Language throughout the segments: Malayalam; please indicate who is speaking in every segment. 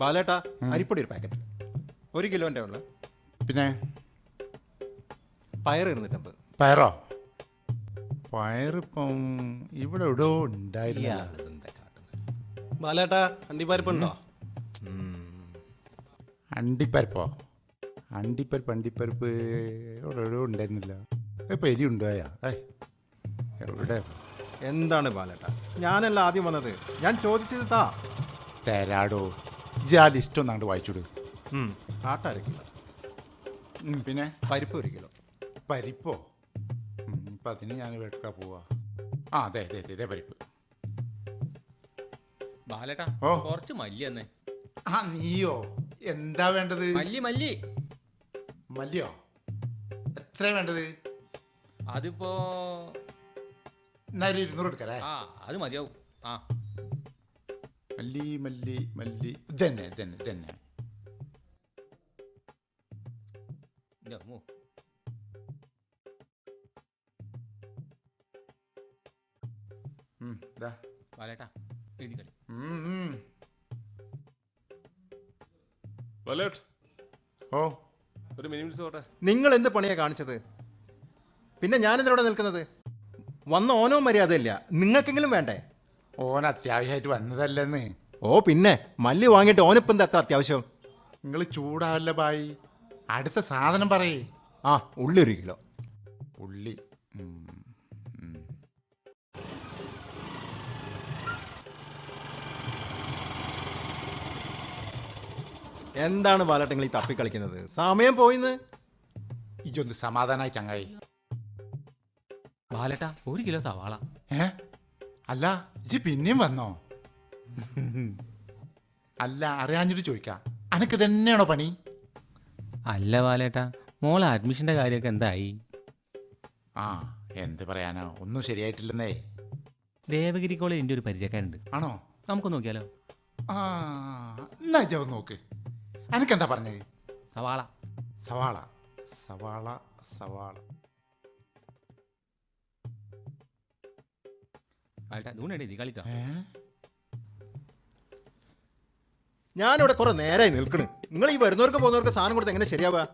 Speaker 1: ബാലേട്ടാ അരിപ്പൊടി ഒരു പാക്കറ്റ്. ഒരു കിലോന്റെ ഉള്ള.
Speaker 2: പിന്നെ?
Speaker 1: പയർ ഇരുന്നൂറ്റമ്പത്
Speaker 2: പയറോ? പയറിപ്പം ഇവിടെ എവിടെയോ ഉണ്ടായില്ല
Speaker 3: ബാലേട്ടാ അണ്ടിപ്പരിപ്പുണ്ടോ?
Speaker 2: അണ്ടിപ്പരിപ്പോ? അണ്ടിപ്പരിപ്പ് അണ്ടിപ്പരിപ്പ് ഇവിടെ എവിടെയോ ഉണ്ടായിരുന്നില്ല. ഇപ്പം എലി ഉണ്ടായാ ഏ എവിടെ?
Speaker 1: എന്താണ് ബാലേട്ട? ഞാനല്ല ആദ്യം വന്നത്. ഞാൻ ചോദിച്ചത് താ
Speaker 2: തരാടോ. ജാ ലിസ്റ്റ് ഒന്നാണ്ട് വായിച്ചു
Speaker 1: ഉം, ആട്ട അര കിലോ
Speaker 2: പിന്നെ?
Speaker 1: പരിപ്പ് ഒരു കിലോ.
Speaker 2: പരിപ്പോ? ഉം, ഇപ്പം അതിന് ഞാൻ വെട്ടാ പോവാ. ആ അതെ അതെ അതെ അതെ പരിപ്പ്.
Speaker 4: ബാലേട്ടാ
Speaker 2: ഓ.
Speaker 4: കുറച്ച് മല്ലി തന്നെ.
Speaker 2: ആ നീയോ? എന്താ വേണ്ടത്?
Speaker 4: മല്ലി മല്ലി.
Speaker 2: മല്ലിയോ? എത്ര വേണ്ടത്?
Speaker 4: അതിപ്പോ
Speaker 2: എന്നാ ഒരു ഇരുന്നൂറ് എടുക്കല്ലേ
Speaker 4: ആ അത് മതിയാവും. ആ.
Speaker 2: മല്ലി മല്ലി മല്ലി. ഇതന്നെ ഇതന്നെ ഇതന്നെ.
Speaker 4: ബാലേട്ടാ എഴുതി കളി.
Speaker 5: വലേട്ട്
Speaker 2: ഓ.
Speaker 5: ഒരു മിനിമിറ്റ്സ്
Speaker 1: നിങ്ങൾ എന്ത് പണിയാ കാണിച്ചത്? പിന്നെ ഞാനിതിലൂടെ നിൽക്കുന്നത്? വന്ന ഓനോ മര്യാദയില്ല. നിങ്ങൾക്കെങ്കിലും വേണ്ടേ?
Speaker 2: ഓൻ അത്യാവശ്യമായിട്ട് വന്നതല്ലെന്ന്.
Speaker 1: ഓ പിന്നെ. മല്ലി വാങ്ങിയിട്ട് ഓനിപ്പം എന്താ അത്ര അത്യാവശ്യം?
Speaker 2: നിങ്ങൾ ചൂടാവല്ല ബായി? അടുത്ത സാധനം പറയേ.
Speaker 1: ആ ഉള്ളി ഒരു കിലോ.
Speaker 2: ഉള്ളി.
Speaker 1: എന്താണ് ബാലട്ടങ്ങൾ ഈ തപ്പി കളിക്കുന്നത് സമയം പോയിന്ന്.
Speaker 2: ഇജൊന്ന് സമാധാനായി ചങ്ങായി.
Speaker 4: ബാലട്ട ഒരു കിലോ സവാള.
Speaker 2: ഏ? അല്ല ഇജ് പിന്നെയും വന്നോ? അല്ല അറിയാഞ്ഞിട്ട് ചോദിക്കാം. അനക്ക് തന്നെയാണോ പണി?
Speaker 4: അല്ല ബാലേട്ടാ മോളെ അഡ്മിഷന്റെ കാര്യമൊക്കെ എന്തായി?
Speaker 2: ആ എന്ത് പറയാനോ ഒന്നും ശരിയായിട്ടില്ലെന്നേ.
Speaker 4: ദേവഗിരി കോളേജ് എന്റെ ഒരു പരിചയക്കാരുണ്ട്.
Speaker 2: ആണോ?
Speaker 4: നമുക്ക് നോക്കിയാലോ?
Speaker 2: ആ എന്നാ ജവ് നോക്ക്. അനക്കെന്താ പറഞ്ഞത്
Speaker 4: സവാള.
Speaker 2: സവാള സവാള സവാള.
Speaker 4: കളിട്ടോ.
Speaker 1: ഞാനിവിടെ കുറെ നേരമായി നിൽക്കണ്. നിങ്ങൾ ഈ വരുന്നവർക്ക് പോകുന്നവർക്ക് സാധനം കൊടുത്ത് എങ്ങനെ ശരിയാവുക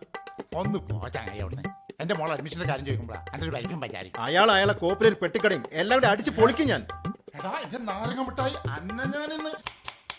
Speaker 2: ഒന്ന് പോയവിടെ അവിടുന്ന്. എന്റെ മോൾ അഡ്മിഷന്റെ കാര്യം ചോദിക്കുമ്പോഴാ ഒരു പറ്റാരി
Speaker 1: അയാൾ അയാളെ കോപ്പിലൊരു പെട്ടിക്കടയും. എല്ലാം കൂടി അടിച്ച് പൊളിക്കും ഞാൻ.
Speaker 2: എടാ എന്റെ നാരങ്ങ മിഠായി അന്ന ഞാൻ ഇന്ന്